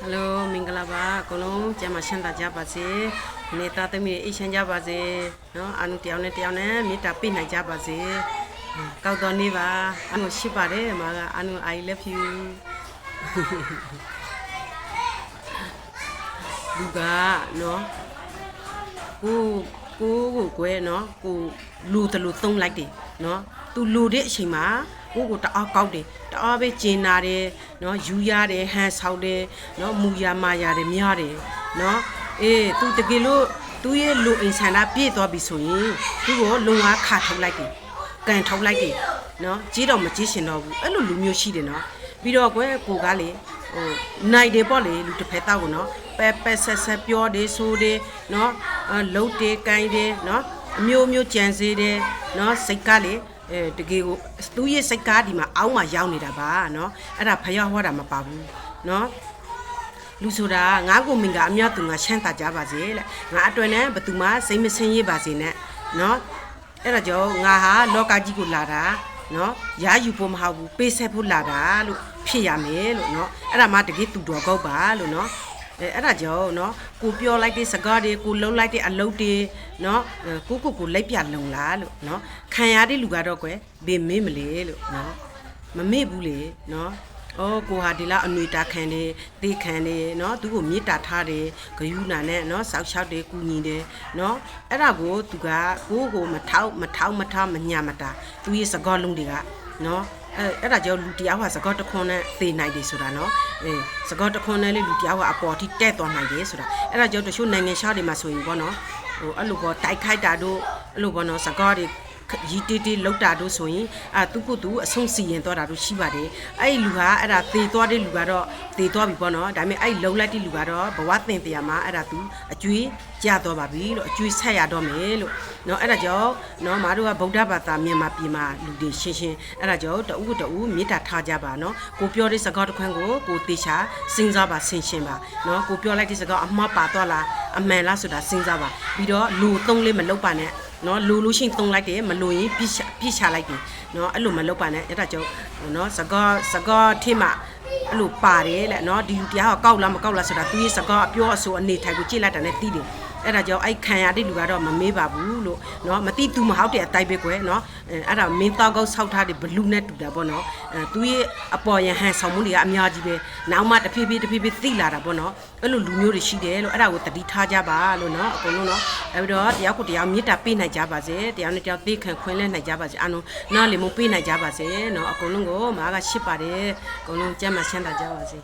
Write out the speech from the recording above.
ဟယ်လိုမင်္ဂလာပါအကုန်လုံးကျမ်းမချမ်းသာကြပါစေနေသားသမီးအေးချမ်းကြပါစေနော်အာနုတယောက်နဲ့တယောက်နဲ့မေတ္တာပေးနိုင်ကြပါစေကောက်တော်နေပါအာနုရှိပါတယ်မကအာနု I love you လူကနော်ကို ကိုကိုကွယ်နော်ကိုလူတလူသုံးလိုက်တယ်နော်သူလူတဲ့အချိန်မှာကိုကိုတအားကောက်တယ်တအားပဲကျင်နာတယ်နော်ယူရတယ်ဟန်ဆောက်တယ်နော်မူရမာရတယ်များတယ်နော်အေးသူတကယ်လို့သူရဲ့လူအိမ်ဆန္ဒပြည့်သွားပြီဆိုရင်သူ့ကိုလုံငါခါထုတ်လိုက်တယ်ကန်ထုတ်လိုက်တယ်နော်ကြီးတော့မကြီးရှင်တော့ဘူးအဲ့လိုလူမျိုးရှိတယ်နော်ပြီးတော့ကွယ်ကိုကလေ ဟိုနိုင်တယ်ပေါ့လေလူတစ်ဖက်တော့ကိုနော်ပဲပဲဆက်ဆက်ပြောတယ်ဆိုတယ်နော်အလှုပ်တယ်ကိုင်းတယ်နော်အမျိုးမျိုးကြံစေတယ်နော်စိတ်ကလေအဲတကယ်ကိုသူရဲ့စိတ်ကားဒီမှာအောင်းမှာရောက်နေတာပါနော်အဲ့ဒါဖျားဟောတာမပါဘူးနော်လူဆိုတာငါ့ကိုမင်္ဂအမြတ်သူငါချမ်းသာကြပါစေတဲ့ငါအတွင်နဲ့ဘသူမှစိတ်မဆင်းရဲပါစေနဲ့နော်အဲ့ဒါကြောင့်ငါဟာလောကကြီးကိုလာတာနော်ရာယူဖို့မဟုတ်ဘူးပေးဆက်ဖို့လာတာလို့ ဖြစ်ရမယ်လို့နော်အဲ့ဒါမှတကယ်သူတော်ကောက်ပါလို့နော်အဲအဲ့ဒါကြောင့်เนาะကိုပြောလိုက်တဲ့စကားတွေကိုလုံးလိုက်တဲ့အလုပ်တွေเนาะကိုကိုကိုလိုက်ပြလုံလားလို့เนาะခံရတဲ့လူကတော့ကွယ်ဘေးမင်းမလေလို့เนาะမမေ့ဘူးလေเนาะအော်ကိုဟာဒီလားအနွေတာခံတယ်တေးခံတယ်เนาะသူ့ကိုမေတ္တာထားတယ်ဂယုဏနဲ့เนาะစောက်ရှောက်တယ်ကူညီတယ်เนาะအဲ့ဒါကိုသူကကိုကိုမထောက်မထောက်မထားမညာမတာသူရဲ့စကားလုံးတွေကเนาะ အဲအဲ့ဒါကြောင့်လူတယောက်ဟာစကော့တခွန်းနဲ့သေနိုင်တယ်ဆိုတာနော်အဲစကော့တခွန်းနဲ့လေလူတယောက်ဟာအပေါ်ထိတက်သွားနိုင်တယ်ဆိုတာအဲ့ဒါကြောင့်တချို့နိုင်ငံခြားတွေမှာဆိုရင်ပေါ့နော်ဟိုအဲ့လိုပေါ့တိုက်ခိုက်တာတို့အဲ့လိုပေါ့နော်စကော့တွေ ရီတေးတေးလောက်တာတို့ဆိုရင်အာသူကသူအဆုံးစီရင်သွားတာတို့ရှိပါတယ်အဲ့ဒီလူဟာအဲ့ဒါသေသွားတဲ့လူကတော့သေသွားပြီပေါ့နော်ဒါပေမဲ့အဲ့ဒီလုံလိုက်တဲ့လူကတော့ဘဝသင်တရားမှာအဲ့ဒါသူအကျွေးကြသွားပါပြီလို့အကျွေးဆက်ရတော့မယ်လို့နော်အဲ့ဒါကြောင့်နော်မားတို့ကဗုဒ္ဓဘာသာမြန်မာပြည်မှာလူတွေရှင်းရှင်းအဲ့ဒါကြောင့်တဦးတဦးမေတ္တာထားကြပါနော်ကိုပြောတဲ့စကားတစ်ခွန်းကိုကိုသေချာစဉ်းစားပါဆင်ရှင်ပါနော်ကိုပြောလိုက်တဲ့စကားအမှားပါသွားလားအမှန်လားဆိုတာစဉ်းစားပါပြီးတော့လူသုံးလေးမလောက်ပါနဲ့ နော်လိုလို့ရှိရင်တုံးလိုက်တယ်မလိုရင်ပြစ်ပြစ်ချလိုက်ပြီနော်အဲ့လိုမလုပ်ပါနဲ့အဲ့ဒါကြောင့်နော်စကောစကောထိမှအဲ့လိုပါတယ်လေနော်ဒီတရားကကောက်လားမကောက်လားဆိုတာသူရဲ့စကောအပြောအဆိုအနေထိုင်ကိုကြည့်လိုက်တာနဲ့သိတယ်အဲ့ဒါကြောင့်အဲ့ခံရတဲ့လူကတော့မမေးပါဘူးလို့နော်မသိသူမဟုတ်တဲ့အတိုက်ပဲကွယ်နော်အဲ့ဒါမင်းတောက်ကောက်ဆောက်ထားတဲ့ဘလူးနဲ့တူတာပေါ့နော်သူရဲ့အပေါ်ရဟန်ဆောင်မှုတွေကအများကြီးပဲနောက်မှတဖြည်းဖြည်းတဖြည်းဖြည်းသိလာတာပေါ့နော်အဲ့လိုလူမျိုးတွေရှိတယ်လို့အဲ့ဒါကိုတတိထားကြပါလို့နော်အကုန်လုံးနော် အဲ့တော့တရားကိုတရားမေတ္တာပေးနိုင်ကြပါစေတရားနဲ့တရားသိခံခွင့်လဲနိုင်ကြပါစေအလုံးနားလည်မှုပေးနိုင်ကြပါစေနော်အကုန်လုံးကိုမားကရှိပါတယ်အကုန်လုံးကြမ်းမှချမ်းသာကြပါစေ